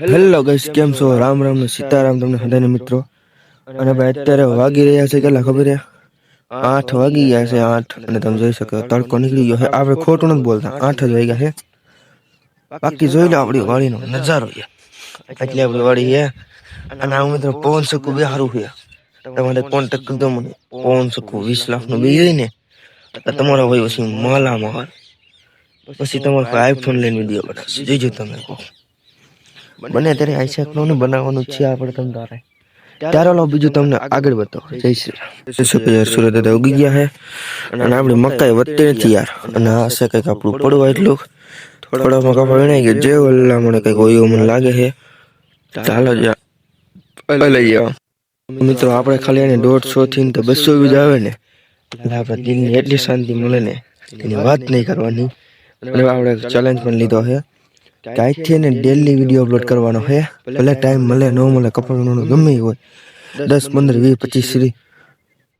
Hello guys કેમ છો? રામ રામ ને સીતારામ તમને બધાને મિત્રો. અને ભાઈ અત્યારે વાગી રહ્યા છે કેટલા ખબર છે? આઠ વાગી ગયા છે આઠ. અને તમે જોઈ શકો તડકો નીકળી ગયો છે. આપણે ખોટું નથી બોલતા. આઠ જ વાગ્યા છે. બાકી જોઈ લો આપણી વાડીનો નજારો છે. એટલે આપણી વાડી છે. અને આ મિત્રો પવન શકું બે સારું છે. તમારે કોન્ટેક્ટ કરી દો મને. પવન શકું વીસ લાખનું બી હોય ને તો તમારો ભાઈ પછી માલામાં હોય. પછી તમારે આઈફોન લઈને વીડિયો બનાવશે. જોઈજો તમે. કહો બને ત્યારે આઈસેક નો બનાવવાનું છે આપણે તમ તારે. ત્યારે લો બીજું તમને આગળ બતાવો જય શ્રી રામ. સુરત દાદા ઉગી ગયા છે અને આપણે મકાઈ વધતી નથી યાર. અને આ છે કંઈક આપણું પડવા એટલું. થોડા કપા વિણાઈ ગયા. જે વલ્લા મને કંઈક હોય એવું મને લાગે છે ચાલો. જ લઈ જાઓ મિત્રો આપણે ખાલી એને દોઢસો થી તો બસો જ આવે ને. એટલે આપણે દિલની એટલી શાંતિ મળે ને. એની વાત નહીં કરવાની. અને આપણે ચેલેન્જ પણ લીધો છે કે ને ડેલી વીડિયો અપલોડ કરવાનો હે. ભલે ટાઈમ મળે, ન મળે કપડાનું ગમે હોય. દસ, પંદર, વીસ, પચીસ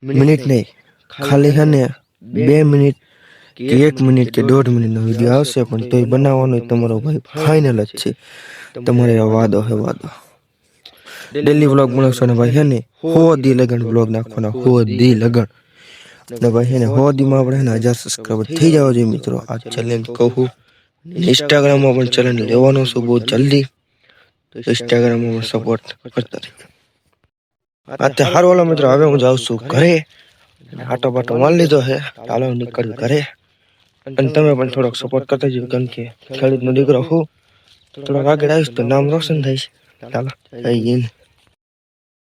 મિનિટ નહીં. ખાલી છે ને બે મિનિટ કે એક મિનિટ કે દોઢ મિનિટનો વીડિયો આવશે, પણ તોય બનાવવાનો તમારો ભાઈ ફાઇનલ જ છે. તમારે વાદો છે વાદો. ડેલી વ્લોગ બનાવશો ને ભાઈ હે ને હો દી લગન વ્લોગ નાખવાના હો દી લગન. ને ભાઈ હે ને હો દીમાં આપણે હજાર સબસ્ક્રાઈબર થઈ જવા જોઈએ મિત્રો. આ ચેલેન્જ કહું. ઇન્સ્ટાગ્રામમાં પણ ચેલેન્જ લેવાનો છું, બહુ જલ્દી. તો ઇન્સ્ટાગ્રામમાં પણ સપોર્ટ કરતા રહેજો. આ હારું વાલા મિત્રો, હવે હું જાઉં છું ઘરે. આટો બાટો માલ લીધો છે. ચાલો નીકળ્યું ઘરે. અને તમે પણ થોડોક સપોર્ટ કરતા જજો કેમ કે ખેડૂતનો દીકરો હું. થોડોક આગળ આવીશ તો નામ રોશન થઈશ ચાલો, જય હિન્દ.